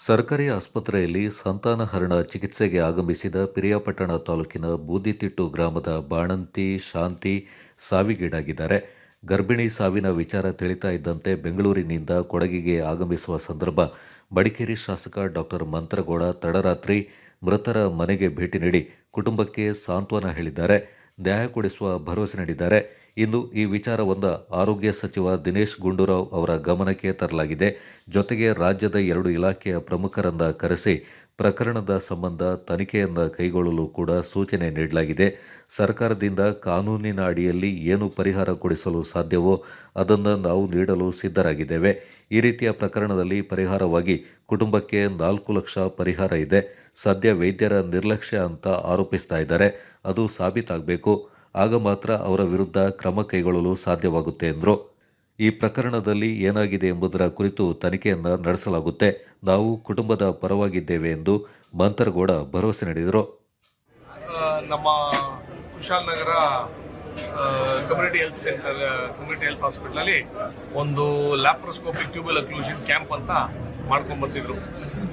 ಸರ್ಕಾರಿ ಆಸ್ಪತ್ರೆಯಲ್ಲಿ ಸಂತಾನಹರಣ ಚಿಕಿತ್ಸೆಗೆ ಆಗಮಿಸಿದ ಪಿರಿಯಾಪಟ್ಟಣ ತಾಲೂಕಿನ ಬೂದಿತಿಟ್ಟು ಗ್ರಾಮದ ಬಾಣಂತಿ, ಶಾಂತಿ ಸಾವಿಗೀಡಾಗಿದ್ದಾರೆ. ಗರ್ಭಿಣಿ ಸಾವಿನ ವಿಚಾರ ತಿಳಿತಾ ಇದ್ದಂತೆ ಬೆಂಗಳೂರಿನಿಂದ ಕೊಡಗಿಗೆ ಆಗಮಿಸುವ ಸಂದರ್ಭ, ಮಡಿಕೇರಿ ಶಾಸಕ ಡಾಕ್ಟರ್ ಮಂತ್ರಗೌಡ ತಡರಾತ್ರಿ ಮೃತರ ಮನೆಗೆ ಭೇಟಿ ನೀಡಿ ಕುಟುಂಬಕ್ಕೆ ಸಾಂತ್ವನ ಹೇಳಿದ್ದಾರೆ. ನ್ಯಾಯ ಕೊಡಿಸುವ ಭರವಸೆ ನೀಡಿದ್ದಾರೆ. ಇಂದು ಈ ವಿಚಾರವೊಂದ ಆರೋಗ್ಯ ಸಚಿವ ದಿನೇಶ್ ಗುಂಡೂರಾವ್ ಅವರ ಗಮನಕ್ಕೆ ತರಲಾಗಿದೆ. ಜೊತೆಗೆ ರಾಜ್ಯದ ಎರಡು ಇಲಾಖೆಯ ಪ್ರಮುಖರಂದ ಕರೆಸಿ ಪ್ರಕರಣದ ಸಂಬಂಧ ತನಿಖೆಯನ್ನು ಕೈಗೊಳ್ಳಲು ಕೂಡ ಸೂಚನೆ ನೀಡಲಾಗಿದೆ. ಸರ್ಕಾರದಿಂದ ಕಾನೂನಿನ ಅಡಿಯಲ್ಲಿ ಏನು ಪರಿಹಾರ ಕೊಡಿಸಲು ಸಾಧ್ಯವೋ ಅದನ್ನು ನಾವು ನೀಡಲು ಸಿದ್ಧರಾಗಿದ್ದೇವೆ. ಈ ರೀತಿಯ ಪ್ರಕರಣದಲ್ಲಿ ಪರಿಹಾರವಾಗಿ ಕುಟುಂಬಕ್ಕೆ ನಾಲ್ಕು ಲಕ್ಷ ಪರಿಹಾರ ಇದೆ. ಸದ್ಯ ವೈದ್ಯರ ನಿರ್ಲಕ್ಷ್ಯ ಅಂತ ಆರೋಪಿಸ್ತಾ ಇದ್ದಾರೆ. ಅದು ಸಾಬೀತಾಗಬೇಕು. ಆಗ ಮಾತ್ರ ಅವರ ವಿರುದ್ಧ ಕ್ರಮ ಕೈಗೊಳ್ಳಲು ಸಾಧ್ಯವಾಗುತ್ತೆ ಎಂದರು. ಈ ಪ್ರಕರಣದಲ್ಲಿ ಏನಾಗಿದೆ ಎಂಬುದರ ಕುರಿತು ತನಿಖೆಯನ್ನು ನಡೆಸಲಾಗುತ್ತೆ. ನಾವು ಕುಟುಂಬದ ಪರವಾಗಿದ್ದೇವೆ ಎಂದು ಮಂತರಗೌಡ ಭರವಸೆ ನೀಡಿದರು. ನಮ್ಮ Kushalnagar community health center community health ಹಾಸ್ಪಿಟ್ಲಲ್ಲಿ ಒಂದು ಲ್ಯಾಪ್ರೋಸ್ಕೋಪಿಕ್ ಟ್ಯೂಬಲ್ ಅಕ್ಲೂಷನ್ ಕ್ಯಾಂಪ್ ಅಂತ ಮಾಡ್ಕೊಂಡ್ಬರ್ತಿದ್ರು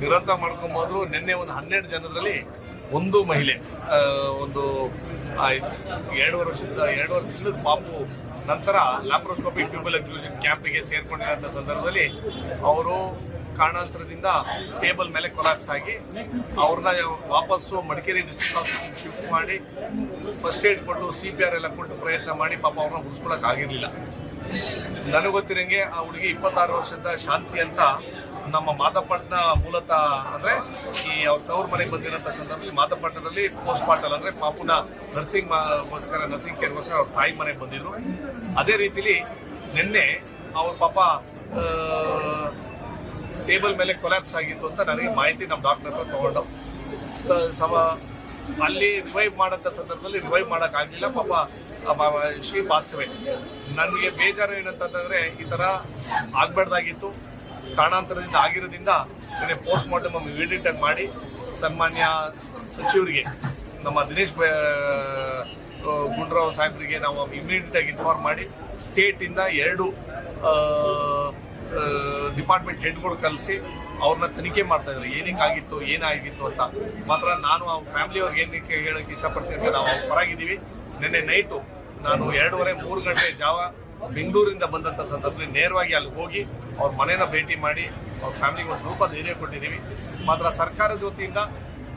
ನಿರಂತರ ಮಾಡ್ಕೊಂಬಂದ್ರು ನಿನ್ನೆ ಒಂದು ಹನ್ನೆರಡು ಜನರಲ್ಲಿ ಒಂದು ಮಹಿಳೆ ಒಂದು ಎರಡೂವರೆ ವರ್ಷದ ಎರಡೂವರೆ ತಿಂಗಳ ಪಾಪು ನಂತರ ಲ್ಯಾಪ್ರೋಸ್ಕೋಪಿ ಟ್ಯೂಬಲ್ ಅಕ್ಲೂಷನ್ ಕ್ಯಾಂಪಿಗೆ ಸೇರ್ಕೊಂಡಿರೋಂಥ ಸಂದರ್ಭದಲ್ಲಿ ಅವರು ಕಾರಣಾಂತರದಿಂದ ಟೇಬಲ್ ಮೇಲೆ ಕೊಲಾಪ್ಸ್ ಆಗಿ ಅವ್ರನ್ನ ವಾಪಸ್ಸು ಮಡಿಕೇರಿ ಡಿಸ್ಟ್ರಿಕ್ಟ್ ಹಾಸ್ಪಿಟಲ್ ಶಿಫ್ಟ್ ಮಾಡಿ ಫಸ್ಟ್ ಏಡ್ ಕೊಟ್ಟು ಸಿ ಪಿ ಆರ್ ಎಲ್ಲ ಕೊಟ್ಟು ಪ್ರಯತ್ನ ಮಾಡಿ ಪಾಪ ಅವ್ರನ್ನ ನನಗೆ ಗೊತ್ತಿರಂಗೆ ಆ ಹುಡುಗಿ ಇಪ್ಪತ್ತಾರು ವರ್ಷದ ಶಾಂತಿ ಅಂತ ನಮ್ಮ ಮಾದಪಟ್ಟಣ ಮೂಲತಃ ಅಂದ್ರೆ ಈ ಅವ್ರ ತವ್ರ ಮನೆಗೆ ಬಂದಿರೋಂಥ ಸಂದರ್ಭದಲ್ಲಿ ಮಾದಪಟ್ಟಣದಲ್ಲಿ ಪೋಸ್ಟ್ ಮಾರ್ಟಲ್ ಅಂದ್ರೆ ಪಾಪುನ ನರ್ಸಿಂಗ್ ಗೋಸ್ಕರ ನರ್ಸಿಂಗ್ ಕೇರ್ಗೋಸ್ಕರ ಅವ್ರ ತಾಯಿ ಮನೆಗೆ ಬಂದಿದ್ರು. ಅದೇ ರೀತಿಲಿ ನಿನ್ನೆ ಅವ್ರ ಪಾಪ ಟೇಬಲ್ ಮೇಲೆ ಕೊಲ್ಯಾಪ್ಸ್ ಆಗಿತ್ತು ಅಂತ ನನಗೆ ಮಾಹಿತಿ ನಮ್ಮ ಡಾಕ್ಟರ್ ಹತ್ರ ತಗೊಂಡು. ಸಮ, ಅಲ್ಲಿ ರಿವೈವ್ ಮಾಡೋಂಥ ಸಂದರ್ಭದಲ್ಲಿ ರಿವೈವ್ ಮಾಡಕ್ ಆಗಲಿಲ್ಲ. ಪಾಪ ಶ್ರೀ ಪಾಸ್ಟ್ವೆ ನನಗೆ ಬೇಜಾರು ಏನಂತಂದ್ರೆ ಈ ತರ ಆಗ್ಬಾರ್ದಾಗಿತ್ತು. ಕಾರಣಾಂತರದಿಂದ ಆಗಿರೋದ್ರಿಂದ ನಿನ್ನೆ ಪೋಸ್ಟ್ ಮಾರ್ಟಮ್ ಇಮಿಡಿಯೇಟ್ ಆಗಿ ಮಾಡಿ ಸನ್ಮಾನ್ಯ ಸಚಿವರಿಗೆ, ನಮ್ಮ ದಿನೇಶ್ ಗುಂಡ್ರಾವ್ ಸಾಹೇಬರಿಗೆ ನಾವು ಇಮಿಡಿಯೇಟ್ ಆಗಿ ಇನ್ಫಾರ್ಮ್ ಮಾಡಿ ಸ್ಟೇಟ್ ಇಂದ ಎರಡು ಡಿಪಾರ್ಟ್ಮೆಂಟ್ ಹೆಡ್ಗಳು ಕಲಿಸಿ ಅವ್ರನ್ನ ತನಿಖೆ ಮಾಡ್ತಾ ಇದ್ರು ಏನಕ್ಕೆ ಆಗಿತ್ತು ಏನಾಗಿತ್ತು ಅಂತ ಮಾತ್ರ ನಾನು ಆ ಫ್ಯಾಮಿಲಿ ಅವ್ರಿಗೆ ಏನಕ್ಕೆ ಹೇಳೋಕ್ಕೆ ಇಷ್ಟಪಡ್ತೀನಿ ಅಂದ್ರೆ ನಾವು ಅವ್ರ ಪರಾಗಿದ್ದೀವಿ ನಿನ್ನೆ ನೈಟು ನಾನು ಎರಡೂವರೆ ಮೂರು ಗಂಟೆ ಜಾವ ಬೆಂಗಳೂರಿಂದ ಬಂದಂತ ಸಂದರ್ಭದಲ್ಲಿ ನೇರವಾಗಿ ಅಲ್ಲಿ ಹೋಗಿ ಅವ್ರ ಮನೇನ ಭೇಟಿ ಮಾಡಿ ಅವ್ರ ಫ್ಯಾಮಿಲಿಗೆ ಒಂದು ಸ್ವಲ್ಪ ಧೈರ್ಯ ಕೊಟ್ಟಿದ್ದೀವಿ. ಮಾತ್ರ ಸರ್ಕಾರದ ವತಿಯಿಂದ,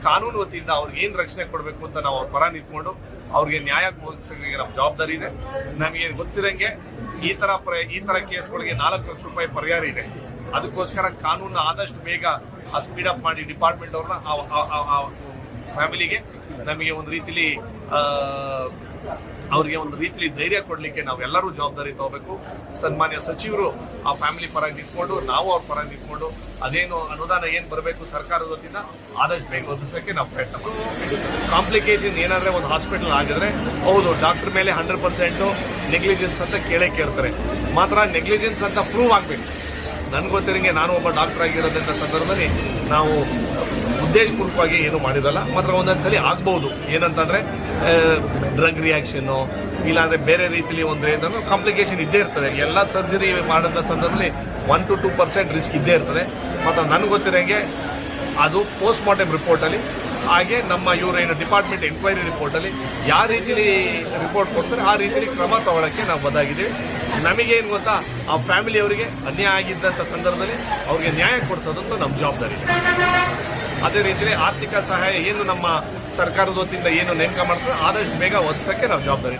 ಕಾನೂನು ವತಿಯಿಂದ ಅವ್ರಿಗೆ ಏನು ರಕ್ಷಣೆ ಕೊಡಬೇಕು ಅಂತ ನಾವು ಅವ್ರ ಪರ ನಿಂತ್ಕೊಂಡು ಅವ್ರಿಗೆ ನ್ಯಾಯ ಒದಗಿಸೋಕೆ ನಮ್ಮ ಜವಾಬ್ದಾರಿ ಇದೆ. ನಮಗೆ ಗೊತ್ತಿರಂಗೆ ಈ ಥರ ಪ್ರ- ಈ ಥರ ಕೇಸ್ಗಳಿಗೆ ನಾಲ್ಕು ಲಕ್ಷ ರೂಪಾಯಿ ಪರಿಹಾರ ಇದೆ. ಅದಕ್ಕೋಸ್ಕರ ಕಾನೂನು ಆದಷ್ಟು ಬೇಗ ಆ ಸ್ಪೀಡ್ ಅಪ್ ಮಾಡಿ ಡಿಪಾರ್ಟ್ಮೆಂಟ್ ಅವ್ರನ್ನ ಫ್ಯಾಮಿಲಿಗೆ ನಮಗೆ ಒಂದು ರೀತಿಲಿ ಅವರಿಗೆ ಒಂದು ರೀತಿಲಿ ಧೈರ್ಯ ಕೊಡಲಿಕ್ಕೆ ನಾವೆಲ್ಲರೂ ಜವಾಬ್ದಾರಿ ತಗೋಬೇಕು. ಸನ್ಮಾನ್ಯ ಸಚಿವರು ಆ ಫ್ಯಾಮಿಲಿ ಪರ ನಿಂತ್ಕೊಂಡು, ನಾವು ಅವ್ರ ಪರ ನಿಂತ್ಕೊಂಡು, ಅದೇನು ಅನುದಾನ ಏನು ಬರಬೇಕು ಸರ್ಕಾರದ ವತಿಯಿಂದ, ಆದಷ್ಟು ಬೇಗ ಒದಿಸೋಕ್ಕೆ ನಾವು ಪ್ರಯತ್ನ ಮಾಡ್ತೀವಿ. ಕಾಂಪ್ಲಿಕೇಶನ್ ಏನಾದರೆ ಒಂದು ಹಾಸ್ಪಿಟಲ್ ಆಗಿದ್ರೆ, ಹೌದು ಡಾಕ್ಟರ್ ಮೇಲೆ ಹಂಡ್ರೆಡ್ ಪರ್ಸೆಂಟು ನೆಗ್ಲಿಜೆನ್ಸ್ ಅಂತ ಕೇಳೇ ಕೇಳ್ತಾರೆ. ಮಾತ್ರ ನೆಗ್ಲಿಜೆನ್ಸ್ ಅಂತ ಪ್ರೂವ್ ಆಗಬೇಕು. ನನಗೆ ಗೊತ್ತಿರಂಗೆ ನಾನು ಒಬ್ಬ ಡಾಕ್ಟರ್ ಆಗಿರೋದಂಥ ಸಂದರ್ಭದಲ್ಲಿ ನಾವು ಉದ್ದೇಶಪೂರ್ವಕವಾಗಿ ಏನು ಮಾಡಿರಲ್ಲ, ಮಾತ್ರ ಒಂದೊಂದು ಸಲ ಆಗ್ಬೋದು. ಏನಂತಂದ್ರೆ ಡ್ರಗ್ ರಿಯಾಕ್ಷನ್ನು ಇಲ್ಲಾಂದ್ರೆ ಬೇರೆ ರೀತಿಲಿ ಒಂದು ಏನಂದ್ರೆ ಕಾಂಪ್ಲಿಕೇಶನ್ ಇದ್ದೇ ಇರ್ತದೆ. ಎಲ್ಲ ಸರ್ಜರಿ ಮಾಡಿದ ಸಂದರ್ಭದಲ್ಲಿ one to two percent risk ಇದ್ದೇ ಇರ್ತದೆ. ಮತ್ತು ನನಗೆ ಗೊತ್ತಿರೋಂಗೆ ಅದು ಪೋಸ್ಟ್ ಮಾರ್ಟಮ್ ರಿಪೋರ್ಟಲ್ಲಿ ಹಾಗೆ ನಮ್ಮ ಇವರೇನು ಡಿಪಾರ್ಟ್ಮೆಂಟ್ ಎಂಕ್ವೈರಿ ರಿಪೋರ್ಟಲ್ಲಿ ಯಾವ ರೀತಿಲಿ ರಿಪೋರ್ಟ್ ಕೊಡ್ತಾರೆ, ಆ ರೀತಿಲಿ ಕ್ರಮ ತಗೊಳ್ಳೋಕ್ಕೆ ನಾವು ಬದಾಗಿದ್ದೀವಿ ನಮಗೇನು ಗೊತ್ತಾ? ಆ ಫ್ಯಾಮಿಲಿಯವರಿಗೆ ಅನ್ಯಾಯ ಆಗಿದ್ದಂಥ ಸಂದರ್ಭದಲ್ಲಿ ಅವ್ರಿಗೆ ನ್ಯಾಯ ಕೊಡಿಸೋದಂತೂ ನಮ್ಮ ಜವಾಬ್ದಾರಿ. ಅದೇ ರೀತಿಯಲ್ಲಿ ಆರ್ಥಿಕ ಸಹಾಯ ಏನು ನಮ್ಮ ಸರ್ಕಾರದ ವತಿಯಿಂದ ಏನು ನೇಮಕ ಮಾಡ್ತಾರೆ, ಆದಷ್ಟು ಬೇಗ ಒದಗಿಸೋಕ್ಕೆ ನಾವು ಜವಾಬ್ದಾರಿ